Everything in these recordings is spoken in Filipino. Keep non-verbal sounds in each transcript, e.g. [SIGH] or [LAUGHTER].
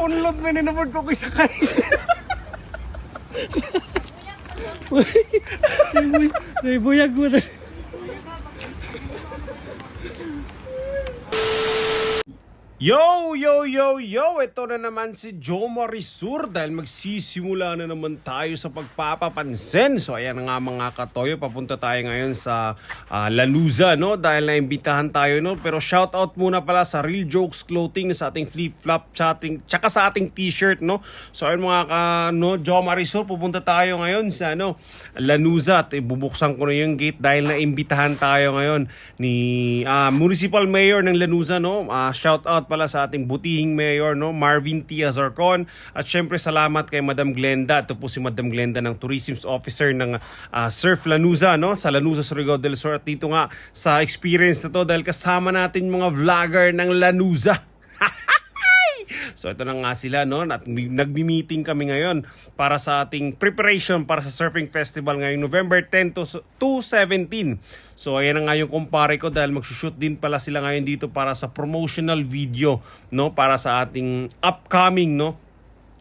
Unload man inabot ko kay sakay. Naibuyag mo na. Yo, yo, yo, yo! Ito na naman si Joe Marisur dahil magsisimula na naman tayo sa pagpapapansin. So ayan nga mga katoyo, papunta tayo ngayon sa ah, Lanuza, no? Dahil naimbitahan tayo, no? Pero shout out muna pala sa Real Jokes Clothing, sa ating flip-flop chatting, tsaka sa ating t-shirt, no? So ayun mga ka, no? Joe Marisur, pupunta tayo ngayon sa, ano, Lanuza. At ibubuksan ko na yung gate dahil naimbitahan tayo ngayon ni ah, Municipal Mayor ng Lanuza, no? Ah, shout out pala sa ating butihing mayor, no? Marvin T. Azarcon. At syempre salamat kay Madam Glenda. Ito po si Madam Glenda ng Tourism Officer ng ah, Surf Lanuza, no? Sa Lanuza, Surigao del Sur. At dito nga sa experience na to dahil kasama natin mga vlogger ng Lanuza. [LAUGHS] So ito na nga sila no? At nagmi-meeting kami ngayon para sa ating preparation para sa surfing festival ngayong November 10 to, to 17. So ayan na nga yung kumpare ko dahil magsushoot din pala sila ngayon dito para sa promotional video no? Para sa ating upcoming no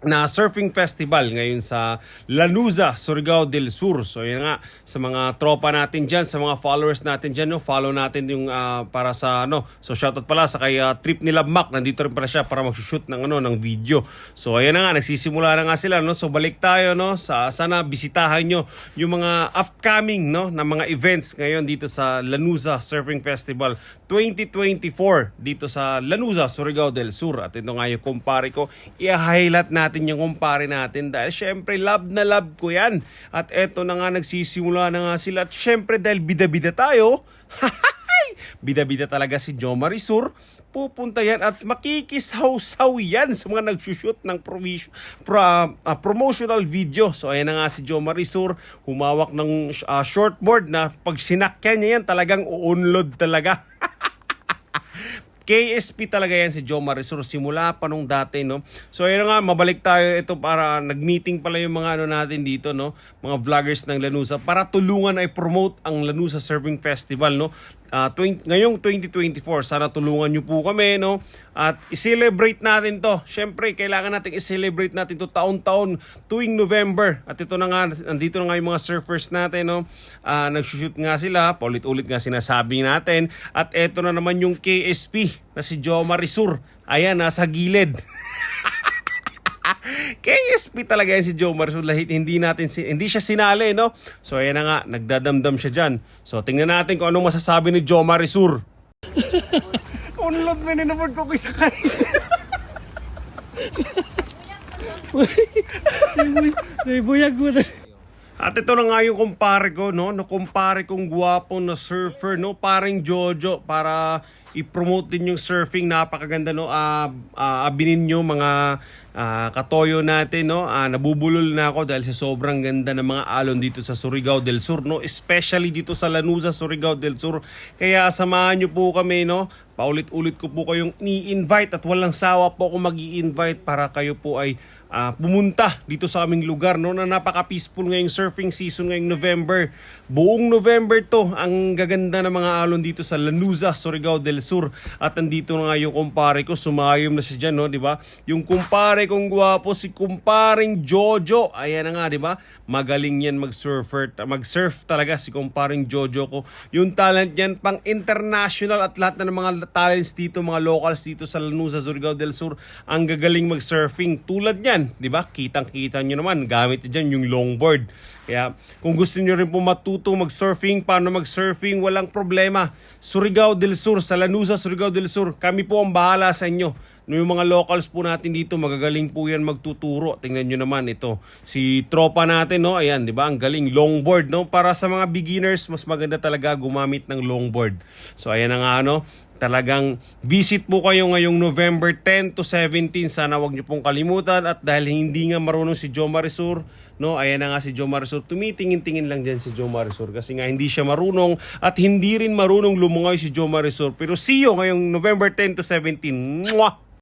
na surfing festival ngayon sa Lanuza, Surigao del Sur. So yan nga sa mga tropa natin diyan, sa mga followers natin diyan, no, follow natin yung ah, para sa ano. So shoutout pala sa kay ah, Trip nila Mac, nandito rin pala siya para mag-shoot ng ano ng video. So ayan na nga nagsisimula na nga sila no. So balik tayo no sa sana bisitahan nyo yung mga upcoming no na mga events ngayon dito sa Lanuza Surfing Festival 2024 dito sa Lanuza, Surigao del Sur. At ito nga yung kumpare ko, i-highlight yung kumpare natin dahil syempre love na love ko yan. At eto na nga nagsisimula na nga sila at syempre dahil bida-bida tayo, [LAUGHS] bida-bida talaga si Jo Marisur, pupunta yan at makikisawsaw yan sa mga nagsushoot ng provision, pro, ah, promotional video. So ayan na nga si Jo Marisur, humawak ng ah, shortboard na pag sinakyan niya yan talagang uunlod talaga. [LAUGHS] KSP talaga yan si Joe Marisur simula pa nung dati no. So ayun nga mabalik tayo ito para nag-meeting pala yung mga ano natin dito no, mga vloggers ng Lanusa para tulungan ay promote ang Lanusa Surfing Festival no. Ah, 20, ngayong 2024 sana tulungan niyo po kami no at i-celebrate natin to. Syempre kailangan nating i-celebrate natin to taon-taon tuwing November. At ito na nga nandito na nga yung mga surfers natin no. Ah, nagsushoot nga sila, paulit-ulit nga sinasabi natin at ito na naman yung KSP na si Joe Marisur. Ayan, nasa gilid. [LAUGHS] KSP talaga yan si Joe Marisur. Lahit hindi natin si- hindi siya sinali, no? So ayan na nga, nagdadamdam siya diyan. So tingnan natin kung anong masasabi ni Joe Marisur. [LAUGHS] Unload man inabot ko kay sakay. Naibuyag mo na. At ito na nga yung kumpare ko, no? No, kumpare kong gwapo na surfer, no? Paring Jojo para i-promote din yung surfing. Napakaganda, no? Ah, ah, abinin nyo mga ah, katoyo natin, no? Ah, nabubulol na ako dahil sa sobrang ganda ng mga alon dito sa Surigao del Sur, no? Especially dito sa Lanuza, Surigao del Sur. Kaya samahan nyo po kami, no? Paulit-ulit ko po kayong ni-invite at walang sawa po ako mag invite para kayo po ay ah, pumunta dito sa aming lugar no na napaka-peaceful ngayong surfing season ngayong November. Buong November to ang gaganda ng mga alon dito sa Lanuza, Surigao del Sur. At nandito na nga yung kumpare ko, sumayom na siya dyan, no, di ba? Yung kumpare kong gwapo, si kumparing Jojo. Ayan na nga, di ba? Magaling yan mag-surfer, mag-surf talaga si kumparing Jojo ko. Yung talent yan pang international at lahat na ng mga talents dito, mga locals dito sa Lanuza, Surigao del Sur, ang gagaling mag-surfing. Tulad niyan, di ba? Kitang-kita nyo naman, gamit dyan yung longboard. Kaya kung gusto niyo rin po matuto mag-surfing, paano mag-surfing, walang problema. Surigao del Sur, sa Lanuza, Surigao del Sur, kami po ang bahala sa inyo. Yung mga locals po natin dito, magagaling po yan magtuturo. Tingnan nyo naman ito. Si tropa natin, no? Ayan, di ba? Ang galing. Longboard, no? Para sa mga beginners, mas maganda talaga gumamit ng longboard. So, ayan na nga, no? Talagang visit po kayo ngayong November 10 to 17. Sana wag niyo pong kalimutan. At dahil hindi nga marunong si Joe Marisur, no? Ayan na nga si Joe Marisur. Tumitingin-tingin lang dyan si Joe Marisur. Kasi nga hindi siya marunong at hindi rin marunong lumungoy si Joe Marisur. Pero see you ngayong November 10 to 17. Mwah!